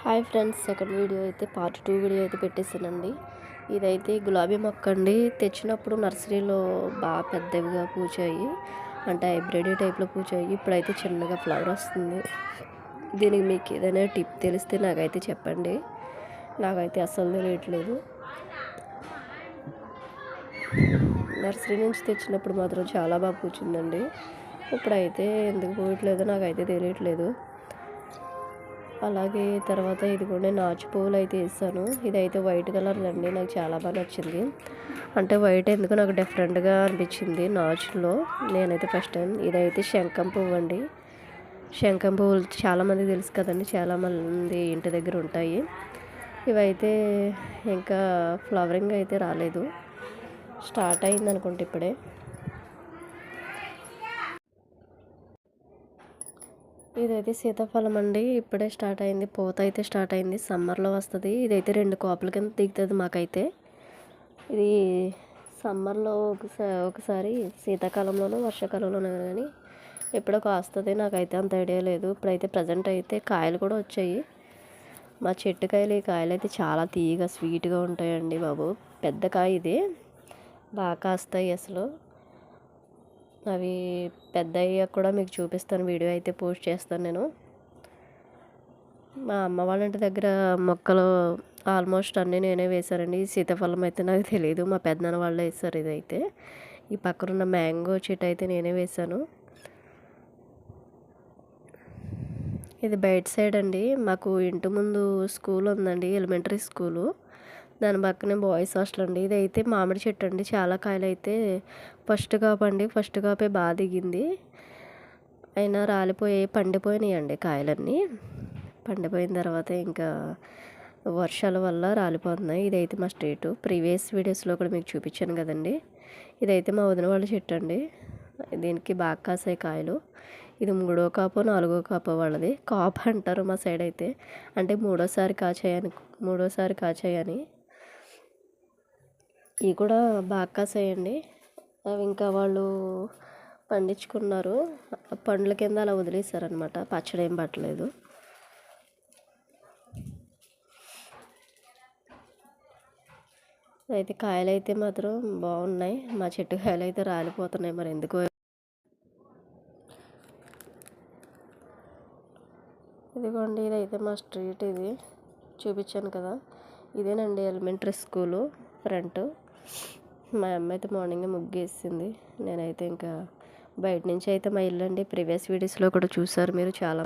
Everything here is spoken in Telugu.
హాయ్ ఫ్రెండ్స్ సెకండ్ వీడియో అయితే పార్ట్ టూ వీడియో అయితే పెట్టేసానండి ఇదైతే గులాబీ మొక్క అండి. తెచ్చినప్పుడు నర్సరీలో బాగా పెద్దవిగా పూచాయి. అంటే హైబ్రిడ్ టైప్లో పూచాయి. ఇప్పుడైతే చిన్నగా ఫ్లవర్ వస్తుంది. దీనికి మీకు ఏదైనా టిప్ తెలిస్తే నాకైతే చెప్పండి. నాకైతే అస్సలు తెలియట్లేదు. నర్సరీ నుంచి తెచ్చినప్పుడు మాత్రం చాలా బాగా పూచిందండి. ఇప్పుడైతే ఎందుకు పోయట్లేదో నాకైతే తెలియట్లేదు. అలాగే తర్వాత ఇది కూడా నాచు పువ్వులు అయితే వేసాను. ఇదైతే వైట్ కలర్ అండి. నాకు చాలా బాగా నచ్చింది. అంటే వైట్ ఎందుకు నాకు డిఫరెంట్గా అనిపించింది నాచులో. నేనైతే ఫస్ట్ టైం ఇదైతే శంఖం పువ్వు అండి. శంఖం పువ్వులు చాలామంది తెలుసు కదండి. చాలామంది ఇంటి దగ్గర ఉంటాయి. ఇవైతే ఇంకా ఫ్లవరింగ్ అయితే రాలేదు. స్టార్ట్ అయింది అనుకుంటే ఇప్పుడే. ఇదైతే సీతాఫలం అండి. ఇప్పుడే స్టార్ట్ అయింది. పూత అయితే స్టార్ట్ అయింది. సమ్మర్లో వస్తుంది. ఇదైతే రెండు కోపల కింద దిగుతుంది మాకైతే. ఇది సమ్మర్లో ఒకసారి ఒకసారి శీతాకాలంలోనూ వర్షాకాలంలోనూ కానీ ఎప్పుడో కాస్తుంది. నాకైతే అంత ఐడియా లేదు. ఇప్పుడైతే ప్రజెంట్ అయితే కాయలు కూడా వచ్చాయి. మా చెట్టు కాయలు ఈ కాయలు అయితే చాలా తీయగా స్వీట్గా ఉంటాయండి బాబు. పెద్ద కాయ ఇది. బాగా కాస్తాయి అసలు. అవి పెద్ద అయ్యాక కూడా మీకు చూపిస్తాను. వీడియో అయితే పోస్ట్ చేస్తాను నేను. మా అమ్మ వాళ్ళ ఇంటి దగ్గర మొక్కలు ఆల్మోస్ట్ అన్నీ నేనే వేశానండి. సీతాఫలం అయితే నాకు తెలియదు మా పెద్దనాన్న వాళ్ళే వేస్తారు ఇదైతే. ఈ పక్కన ఉన్న మ్యాంగో చెట్టు అయితే నేనే వేశాను. ఇది బయట సైడ్ అండి. మాకు ఇంటి ముందు స్కూల్ ఉందండి ఎలిమెంటరీ స్కూలు. దాని పక్కనే బాయ్స్ హాస్టల్ అండి. ఇదైతే మామిడి చెట్టు అండి. చాలా కాయలు అయితే ఫస్ట్ కాప్ అండి. ఫస్ట్ కాపే బాగా దిగింది. అయినా రాలిపోయి పండిపోయినాయి అండి కాయలన్నీ. పండిపోయిన తర్వాత ఇంకా వర్షాల వల్ల రాలిపోతున్నాయి. ఇదైతే మా స్ట్రీట్ ప్రీవియస్ వీడియోస్లో కూడా మీకు చూపించాను కదండి. ఇదైతే మా వదిన వాళ్ళ చెట్టు అండి. దీనికి బాగా కాసాయి కాయలు. ఇది మూడో కాపు నాలుగో కాపు వాళ్ళది. కాపు అంటారు మా సైడ్ అయితే. అంటే మూడోసారి కాచాయని మూడోసారి కాచాయని ఇవి కూడా బాగా కాసాయండి. అవి ఇంకా వాళ్ళు పండించుకున్నారు. పండ్ల కింద అలా వదిలేశారనమాట పచ్చడి ఏం పట్టలేదు. అయితే కాయలు అయితే మాత్రం బాగున్నాయి. మా చెట్టు కాయలు అయితే రాలిపోతున్నాయి. మరి ఎందుకో ఇదిగోండి ఇదైతే మా స్ట్రీట్ ఇది. చూపించాను కదా. ఇదేనండి ఎలిమెంటరీ స్కూలు ఫ్రంట్. మా అమ్మ అయితే మార్నింగ్ ముగ్గేసింది. నేనైతే ఇంకా బయట నుంచి అయితే మా ఇల్లు అండి ప్రీవియస్ వీడియోస్లో కూడా చూసారు మీరు చాలా